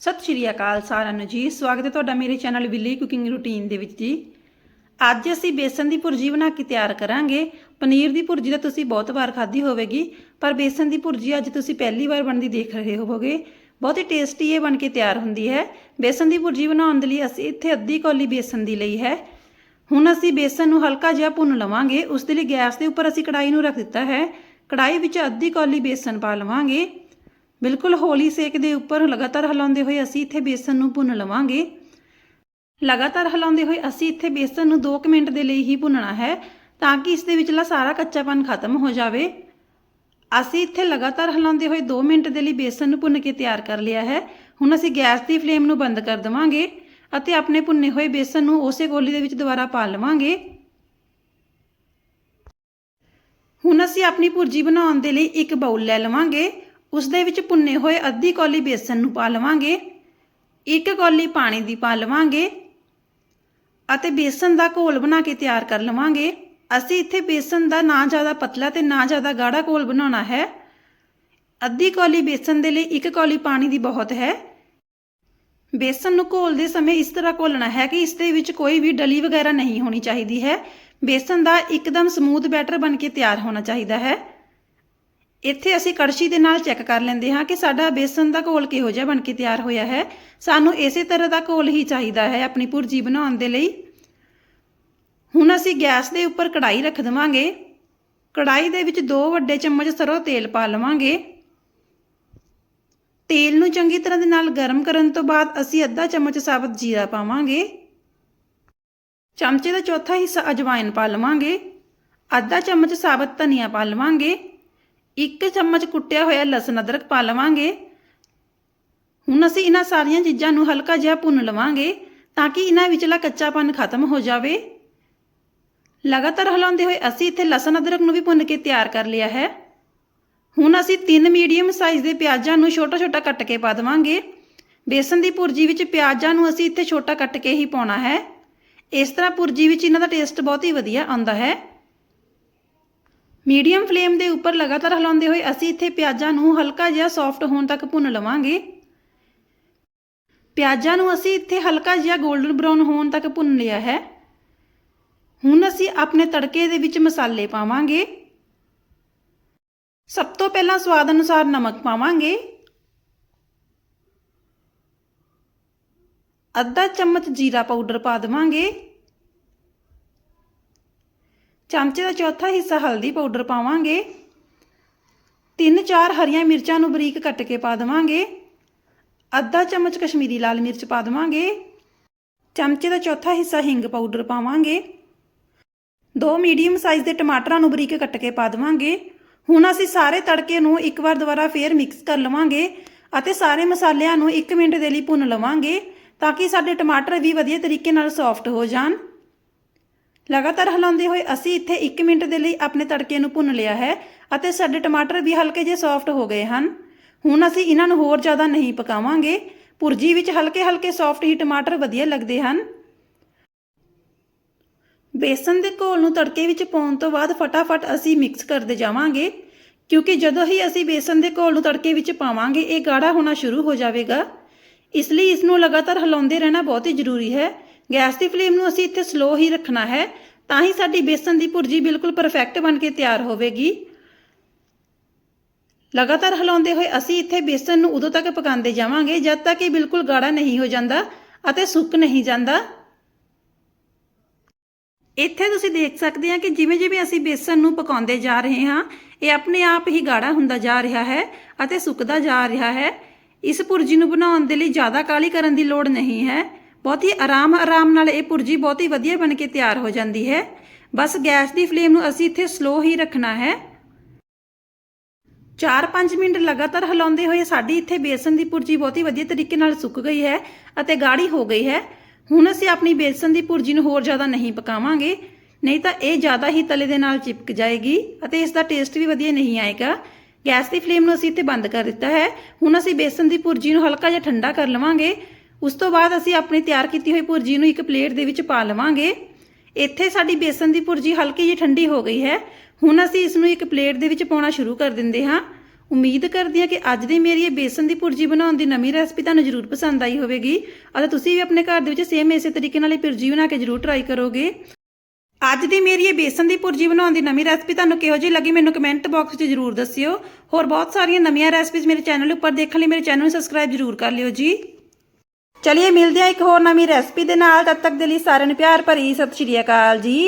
ਸਤਿ ਸ਼੍ਰੀ ਅਕਾਲ ਸਾਰਿਆਂ ਨੂੰ ਜੀ। ਸਵਾਗਤ ਹੈ ਤੁਹਾਡਾ ਮੇਰੇ ਚੈਨਲ ਵਿੱਲੀ ਕੁਕਿੰਗ ਰੂਟੀਨ ਦੇ ਵਿੱਚ ਜੀ। ਅੱਜ ਅਸੀਂ ਬੇਸਨ ਦੀ ਭੁਰਜੀ ਬਣਾ ਕੇ ਤਿਆਰ ਕਰਾਂਗੇ। ਪਨੀਰ ਦੀ ਭੁਰਜੀ ਤਾਂ ਤੁਸੀਂ ਬਹੁਤ ਵਾਰ ਖਾਧੀ ਹੋਵੇਗੀ, ਪਰ ਬੇਸਨ ਦੀ ਭੁਰਜੀ ਅੱਜ ਤੁਸੀਂ ਪਹਿਲੀ ਵਾਰ ਬਣਦੀ ਦੇਖ ਰਹੇ ਹੋਵੋਗੇ। ਬਹੁਤ ਹੀ ਟੇਸਟੀ ਇਹ ਬਣ ਕੇ ਤਿਆਰ ਹੁੰਦੀ ਹੈ। ਬੇਸਨ ਦੀ ਭੁਰਜੀ ਬਣਾਉਣ ਦੇ ਲਈ ਅਸੀਂ ਇੱਥੇ ਅੱਧੀ ਕੌਲੀ ਬੇਸਨ ਦੀ ਲਈ ਹੈ। ਹੁਣ ਅਸੀਂ ਬੇਸਨ ਨੂੰ ਹਲਕਾ ਜਿਹਾ ਭੁੰਨ ਲਵਾਂਗੇ। ਉਸ ਦੇ ਲਈ ਗੈਸ ਦੇ ਉੱਪਰ ਅਸੀਂ ਕੜਾਈ ਨੂੰ ਰੱਖ ਦਿੱਤਾ ਹੈ। ਕੜਾਈ ਵਿੱਚ ਅੱਧੀ ਕੌਲੀ ਬੇਸਨ ਪਾ ਲਵਾਂਗੇ। ਬਿਲਕੁਲ ਹੌਲੀ ਸੇਕ ਦੇ ਉੱਪਰ ਲਗਾਤਾਰ ਹਿਲਾਉਂਦੇ ਹੋਏ ਅਸੀਂ ਇੱਥੇ ਬੇਸਨ ਨੂੰ ਭੁੰਨ ਲਵਾਂਗੇ। ਲਗਾਤਾਰ ਹਿਲਾਉਂਦੇ ਹੋਏ ਅਸੀਂ ਇੱਥੇ ਬੇਸਨ ਨੂੰ 2 ਮਿੰਟ ਦੇ ਲਈ ਹੀ ਭੁੰਨਣਾ ਹੈ ਤਾਂ ਕਿ ਇਸ ਦੇ ਵਿਚਲਾ ਸਾਰਾ ਕੱਚਾਪਨ ਖਤਮ ਹੋ ਜਾਵੇ। ਅਸੀਂ ਇੱਥੇ ਲਗਾਤਾਰ ਹਿਲਾਉਂਦੇ ਹੋਏ 2 ਮਿੰਟ ਦੇ ਲਈ ਬੇਸਨ ਨੂੰ ਭੁੰਨ ਕੇ ਤਿਆਰ ਕਰ ਲਿਆ ਹੈ। ਹੁਣ ਅਸੀਂ ਗੈਸ ਦੀ ਫਲੇਮ ਨੂੰ ਬੰਦ ਕਰ ਦੇਵਾਂਗੇ ਅਤੇ ਆਪਣੇ ਭੁੰਨੇ ਹੋਏ ਬੇਸਨ ਨੂੰ ਉਸੇ ਗੋਲੀ ਦੇ ਵਿੱਚ ਦੁਬਾਰਾ ਪਾ ਲਵਾਂਗੇ। ਹੁਣ ਅਸੀਂ ਆਪਣੀ ਭੁਰਜੀ ਬਣਾਉਣ ਦੇ ਲਈ ਇੱਕ ਬਾਉਲ ਲੈ ਲਵਾਂਗੇ। ਉਸ ਦੇ ਵਿੱਚ ਭੁੰਨੇ ਹੋਏ ਅੱਧੀ ਕੌਲੀ ਬੇਸਨ ਨੂੰ ਪਾ ਲਵਾਂਗੇ, ਇੱਕ ਕੌਲੀ ਪਾਣੀ ਦੀ ਪਾ ਲਵਾਂਗੇ ਅਤੇ ਬੇਸਨ ਦਾ ਘੋਲ ਬਣਾ ਕੇ ਤਿਆਰ ਕਰ ਲਵਾਂਗੇ। ਅਸੀਂ ਇੱਥੇ ਬੇਸਨ ਦਾ ਨਾ ਜ਼ਿਆਦਾ ਪਤਲਾ ਤੇ ਨਾ ਜ਼ਿਆਦਾ ਗਾੜਾ ਘੋਲ ਬਣਾਉਣਾ ਹੈ। ਅੱਧੀ ਕੌਲੀ ਬੇਸਨ ਦੇ ਲਈ ਇੱਕ ਕੌਲੀ ਪਾਣੀ ਦੀ ਬਹੁਤ ਹੈ। ਬੇਸਨ ਨੂੰ ਘੋਲਦੇ ਸਮੇਂ ਇਸ ਤਰ੍ਹਾਂ ਘੋਲਣਾ ਹੈ ਕਿ ਇਸ ਦੇ ਵਿੱਚ ਕੋਈ ਵੀ ਡਲੀ ਵਗੈਰਾ ਨਹੀਂ ਹੋਣੀ ਚਾਹੀਦੀ ਹੈ। ਬੇਸਨ ਦਾ ਇੱਕਦਮ ਸਮੂਥ ਬੈਟਰ ਬਣ ਕੇ ਤਿਆਰ ਹੋਣਾ ਚਾਹੀਦਾ ਹੈ। ਇੱਥੇ ਅਸੀਂ ਕੜਛੀ ਦੇ ਨਾਲ ਚੈੱਕ ਕਰ ਲੈਂਦੇ ਹਾਂ ਕਿ ਸਾਡਾ ਬੇਸਨ ਦਾ ਘੋਲ ਕਿਹੋ ਜਿਹਾ ਬਣ ਕੇ ਤਿਆਰ ਹੋਇਆ ਹੈ। ਸਾਨੂੰ ਇਸੇ ਤਰ੍ਹਾਂ ਦਾ ਘੋਲ ਹੀ ਚਾਹੀਦਾ ਹੈ ਆਪਣੀ ਭੁਰਜੀ ਬਣਾਉਣ ਦੇ ਲਈ। ਹੁਣ ਅਸੀਂ ਗੈਸ ਦੇ ਉੱਪਰ ਕੜਾਈ ਰੱਖ ਦਵਾਂਗੇ। ਕੜਾਈ ਦੇ ਵਿੱਚ 2 ਵੱਡੇ ਚਮਚ ਸਰੋਂ ਤੇਲ ਪਾ ਲਵਾਂਗੇ। ਤੇਲ ਨੂੰ ਚੰਗੀ ਤਰ੍ਹਾਂ ਦੇ ਨਾਲ ਗਰਮ ਕਰਨ ਤੋਂ ਬਾਅਦ ਅਸੀਂ ਅੱਧਾ ਚਮਚ ਸਾਬਤ ਜੀਰਾ ਪਾਵਾਂਗੇ। ਚਮਚੇ ਦਾ ਚੌਥਾ ਹਿੱਸਾ ਅਜਵਾਇਨ ਪਾ ਲਵਾਂਗੇ। ਅੱਧਾ ਚਮਚ ਸਾਬਤ ਧਨੀਆ ਪਾ ਲਵਾਂਗੇ। ਇੱਕ ਚਮਚ ਕੁੱਟਿਆ ਹੋਇਆ ਲਸਣ ਅਦਰਕ ਪਾ ਲਵਾਂਗੇ। ਹੁਣ ਅਸੀਂ ਇਹਨਾਂ ਸਾਰੀਆਂ ਚੀਜ਼ਾਂ ਨੂੰ ਹਲਕਾ ਜਿਹਾ ਭੁੰਨ ਲਵਾਂਗੇ ਤਾਂ ਕਿ ਇਹਨਾਂ ਵਿਚਲਾ ਕੱਚਾਪਨ ਖਤਮ ਹੋ ਜਾਵੇ। ਲਗਾਤਾਰ ਹਿਲਾਉਂਦੇ ਹੋਏ ਅਸੀਂ ਇੱਥੇ ਲਸਣ ਅਦਰਕ ਨੂੰ ਵੀ ਭੁੰਨ ਕੇ ਤਿਆਰ ਕਰ ਲਿਆ ਹੈ। ਹੁਣ ਅਸੀਂ ਤਿੰਨ ਮੀਡੀਅਮ ਸਾਈਜ਼ ਦੇ ਪਿਆਜ਼ਾਂ ਨੂੰ ਛੋਟਾ-ਛੋਟਾ ਕੱਟ ਕੇ ਪਾ ਦੇਵਾਂਗੇ। ਬੇਸਨ ਦੀ ਭੁਰਜੀ ਵਿੱਚ ਪਿਆਜ਼ਾਂ ਨੂੰ ਅਸੀਂ ਇੱਥੇ ਛੋਟਾ ਕੱਟ ਕੇ ਹੀ ਪਾਉਣਾ ਹੈ। ਇਸ ਤਰ੍ਹਾਂ ਭੁਰਜੀ ਵਿੱਚ ਇਹਨਾਂ ਦਾ ਟੇਸਟ ਬਹੁਤ ਹੀ ਵਧੀਆ ਆਉਂਦਾ ਹੈ। ਮੀਡੀਅਮ ਫਲੇਮ ਦੇ ਉੱਪਰ ਲਗਾਤਾਰ ਹਿਲਾਉਂਦੇ ਹੋਏ ਅਸੀਂ ਇੱਥੇ ਪਿਆਜ਼ਾਂ ਨੂੰ ਹਲਕਾ ਜਿਹਾ ਸੌਫਟ ਹੋਣ ਤੱਕ ਭੁੰਨ ਲਵਾਂਗੇ। ਪਿਆਜ਼ਾਂ ਨੂੰ ਅਸੀਂ ਇੱਥੇ ਹਲਕਾ ਜਿਹਾ 골ਡਨ ਬ੍ਰਾਊਨ ਹੋਣ ਤੱਕ ਭੁੰਨ ਲਿਆ ਹੈ। ਹੁਣ ਅਸੀਂ ਆਪਣੇ ਤੜਕੇ ਦੇ ਵਿੱਚ ਮਸਾਲੇ ਪਾਵਾਂਗੇ। ਸਭ ਤੋਂ ਪਹਿਲਾਂ ਸਵਾਦ ਅਨੁਸਾਰ ਨਮਕ ਪਾਵਾਂਗੇ। ਅੱਧਾ ਚਮਚ ਜੀਰਾ ਪਾਊਡਰ ਪਾ ਦੇਵਾਂਗੇ। ਚਮਚੇ ਦਾ ਚੌਥਾ ਹਿੱਸਾ ਹਲਦੀ ਪਾਊਡਰ ਪਾਵਾਂਗੇ। ਤਿੰਨ ਚਾਰ ਹਰੀਆਂ ਮਿਰਚਾਂ ਨੂੰ ਬਰੀਕ ਕੱਟ ਕੇ ਪਾ ਦੇਵਾਂਗੇ। ਅੱਧਾ ਚਮਚ ਕਸ਼ਮੀਰੀ ਲਾਲ ਮਿਰਚ ਪਾ ਦੇਵਾਂਗੇ। ਚਮਚੇ ਦਾ ਚੌਥਾ ਹਿੱਸਾ ਹਿੰਗ ਪਾਊਡਰ ਪਾਵਾਂਗੇ। ਦੋ ਮੀਡੀਅਮ ਸਾਈਜ਼ ਦੇ ਟਮਾਟਰਾਂ ਨੂੰ ਬਰੀਕ ਕੱਟ ਕੇ ਪਾ ਦੇਵਾਂਗੇ। ਹੁਣ ਅਸੀਂ ਸਾਰੇ ਤੜਕੇ ਨੂੰ ਇੱਕ ਵਾਰ ਦੁਬਾਰਾ ਫੇਰ ਮਿਕਸ ਕਰ ਲਵਾਂਗੇ ਅਤੇ ਸਾਰੇ ਮਸਾਲਿਆਂ ਨੂੰ 1 ਮਿੰਟ ਦੇ ਲਈ ਭੁੰਨ ਲਵਾਂਗੇ ਤਾਂ ਕਿ ਸਾਡੇ ਟਮਾਟਰ ਵੀ ਵਧੀਆ ਤਰੀਕੇ ਨਾਲ ਸੌਫਟ ਹੋ ਜਾਣ। ਲਗਾਤਾਰ ਹਿਲਾਉਂਦੇ ਹੋਏ ਅਸੀਂ ਇੱਥੇ 1 ਮਿੰਟ ਦੇ ਲਈ ਆਪਣੇ ਤੜਕੇ ਨੂੰ ਭੁੰਨ ਲਿਆ ਹੈ ਅਤੇ ਸਾਡੇ ਟਮਾਟਰ ਵੀ ਹਲਕੇ ਜਿਹੇ ਸੌਫਟ ਹੋ ਗਏ ਹਨ। ਹੁਣ ਅਸੀਂ ਇਹਨਾਂ ਨੂੰ ਹੋਰ ਜ਼ਿਆਦਾ ਨਹੀਂ ਪਕਾਵਾਂਗੇ। ਭੁਰਜੀ ਵਿੱਚ ਹਲਕੇ ਹਲਕੇ ਸੌਫਟ ਹੀ ਟਮਾਟਰ ਵਧੀਆ ਲੱਗਦੇ ਹਨ। ਬੇਸਨ ਦੇ ਘੋਲ ਨੂੰ ਤੜਕੇ ਵਿੱਚ ਪਾਉਣ ਤੋਂ ਬਾਅਦ ਫਟਾਫਟ ਅਸੀਂ ਮਿਕਸ ਕਰਦੇ ਜਾਵਾਂਗੇ। ਕਿਉਂਕਿ ਜਦੋਂ ਹੀ ਅਸੀਂ ਬੇਸਨ ਦੇ ਘੋਲ ਨੂੰ ਤੜਕੇ ਵਿੱਚ ਪਾਵਾਂਗੇ, ਇਹ ਗਾੜਾ ਹੋਣਾ ਸ਼ੁਰੂ ਹੋ ਜਾਵੇਗਾ। ਇਸ ਲਈ ਇਸ ਨੂੰ ਲਗਾਤਾਰ ਹਿਲਾਉਂਦੇ ਰਹਿਣਾ ਬਹੁਤ ਹੀ ਜ਼ਰੂਰੀ ਹੈ। ਗੈਸ ਦੀ ਫਲੇਮ ਨੂੰ ਅਸੀਂ ਇੱਥੇ ਸਲੋ ਹੀ ਰੱਖਣਾ ਹੈ, ਤਾਂ ਹੀ ਸਾਡੀ ਬੇਸਨ ਦੀ ਭੁਰਜੀ ਬਿਲਕੁਲ ਪਰਫੈਕਟ ਬਣ ਕੇ ਤਿਆਰ ਹੋਵੇਗੀ। ਲਗਾਤਾਰ ਹਿਲਾਉਂਦੇ ਹੋਏ ਅਸੀਂ ਇੱਥੇ ਬੇਸਨ ਨੂੰ ਉਦੋਂ ਤੱਕ ਪਕਾਉਂਦੇ ਜਾਵਾਂਗੇ, ਜਦ ਤੱਕ ਇਹ ਬਿਲਕੁਲ ਗਾੜਾ ਨਹੀਂ ਹੋ ਜਾਂਦਾ ਅਤੇ ਸੁੱਕ ਨਹੀਂ ਜਾਂਦਾ। ਇੱਥੇ ਤੁਸੀਂ ਦੇਖ ਸਕਦੇ ਹਾਂ ਕਿ ਜਿਵੇਂ ਜਿਵੇਂ ਅਸੀਂ ਬੇਸਨ ਨੂੰ ਪਕਾਉਂਦੇ ਜਾ ਰਹੇ ਹਾਂ, ਇਹ ਆਪਣੇ ਆਪ ਹੀ ਗਾੜਾ ਹੁੰਦਾ ਜਾ ਰਿਹਾ ਹੈ ਅਤੇ ਸੁੱਕਦਾ ਜਾ ਰਿਹਾ ਹੈ। ਇਸ ਭੁਰਜੀ ਨੂੰ ਬਣਾਉਣ ਦੇ ਲਈ ਜ਼ਿਆਦਾ ਕਾਲੀ ਕਰਨ ਦੀ ਲੋੜ ਨਹੀਂ ਹੈ। ਬਹੁਤ ਹੀ ਆਰਾਮ ਆਰਾਮ ਨਾਲ ਇਹ ਭੁਰਜੀ ਬਹੁਤ ਹੀ ਵਧੀਆ ਬਣ ਕੇ ਤਿਆਰ ਹੋ ਜਾਂਦੀ ਹੈ। ਬਸ ਗੈਸ ਦੀ ਫਲੇਮ ਨੂੰ ਅਸੀਂ ਇੱਥੇ ਸਲੋ ਹੀ ਰੱਖਣਾ ਹੈ। 4-5 ਮਿੰਟ ਲਗਾਤਾਰ ਹਿਲਾਉਂਦੇ ਹੋਏ ਸਾਡੀ ਇੱਥੇ ਬੇਸਨ ਦੀ ਭੁਰਜੀ ਬਹੁਤ ਹੀ ਵਧੀਆ ਤਰੀਕੇ ਨਾਲ ਸੁੱਕ ਗਈ ਹੈ ਅਤੇ ਗਾੜੀ ਹੋ ਗਈ ਹੈ। ਹੁਣ ਅਸੀਂ ਆਪਣੀ ਬੇਸਨ ਦੀ ਭੁਰਜੀ ਨੂੰ ਹੋਰ ਜ਼ਿਆਦਾ ਨਹੀਂ ਪਕਾਵਾਂਗੇ, ਨਹੀਂ ਤਾਂ ਇਹ ਜ਼ਿਆਦਾ ਹੀ ਤਲੇ ਦੇ ਨਾਲ ਚਿਪਕ ਜਾਏਗੀ ਅਤੇ ਇਸ ਦਾ ਟੇਸਟ ਵੀ ਵਧੀਆ ਨਹੀਂ ਆਏਗਾ। ਗੈਸ ਦੀ ਫਲੇਮ ਨੂੰ ਅਸੀਂ ਇੱਥੇ ਬੰਦ ਕਰ ਦਿੱਤਾ ਹੈ। ਹੁਣ ਅਸੀਂ ਬੇਸਨ ਦੀ ਭੁਰਜੀ ਨੂੰ ਹਲਕਾ ਜਿਹਾ ਠੰਡਾ ਕਰ ਲਵਾਂਗੇ। ਉਸ ਤੋਂ ਬਾਅਦ ਅਸੀਂ ਆਪਣੀ ਤਿਆਰ ਕੀਤੀ ਹੋਈ ਭੁਰਜੀ ਨੂੰ ਇੱਕ ਪਲੇਟ ਦੇ ਵਿੱਚ ਪਾ ਲਵਾਂਗੇ। ਇੱਥੇ ਸਾਡੀ ਬੇਸਨ ਦੀ ਭੁਰਜੀ ਹਲਕੀ ਜਿਹੀ ਠੰਡੀ ਹੋ ਗਈ ਹੈ। ਹੁਣ ਅਸੀਂ ਇਸ ਨੂੰ ਇੱਕ ਪਲੇਟ ਦੇ ਵਿੱਚ ਪਾਉਣਾ ਸ਼ੁਰੂ ਕਰ ਦਿੰਦੇ ਹਾਂ। ਉਮੀਦ ਕਰਦੀ ਹਾਂ ਕਿ ਅੱਜ ਦੀ ਮੇਰੀ ਇਹ ਬੇਸਨ ਦੀ ਭੁਰਜੀ ਬਣਾਉਣ ਦੀ ਨਵੀਂ ਰੈਸਪੀ ਤੁਹਾਨੂੰ ਜ਼ਰੂਰ ਪਸੰਦ ਆਈ ਹੋਵੇਗੀ। ਅਤੇ ਤੁਸੀਂ ਵੀ ਆਪਣੇ ਘਰ ਦੇ ਵਿੱਚ ਸੇਮ ਇਸੇ ਤਰੀਕੇ ਨਾਲ ਇਹ ਭੁਰਜੀ ਬਣਾ ਕੇ ਜ਼ਰੂਰ ਟਰਾਈ ਕਰੋਗੇ। ਅੱਜ ਦੀ ਮੇਰੀ ਇਹ ਬੇਸਨ ਦੀ ਭੁਰਜੀ ਬਣਾਉਣ ਦੀ ਨਵੀਂ ਰੈਸਪੀ ਤੁਹਾਨੂੰ ਕਿਹੋ ਜਿਹੀ ਲੱਗੀ ਮੈਨੂੰ ਕਮੈਂਟ ਬਾਕਸ 'ਚ ਜ਼ਰੂਰ ਦੱਸਿਓ। ਹੋਰ ਬਹੁਤ ਸਾਰੀਆਂ ਨਵੀਆਂ ਰੈਸਪੀਜ਼ ਮੇਰੇ ਚੈਨਲ ਉੱਪਰ ਦੇਖਣ ਲਈ ਮੇਰੇ ਚੈਨਲ ਨੂੰ ਸਬਸਕ੍ਰਾਈਬ ਜ਼ਰੂਰ ਕਰ ਲਿਓ ਜੀ। ਚਲਿਏ ਮਿਲਦੇ ਹਾਂ ਇੱਕ ਹੋਰ ਨਵੀਂ ਰੈਸਪੀ ਦੇ ਨਾਲ, ਤਦ ਤੱਕ ਦੇ ਲਈ ਸਾਰਿਆਂ ਨੂੰ ਪਿਆਰ ਭਰੀ ਸਤਿ ਸ਼੍ਰੀ ਅਕਾਲ ਜੀ।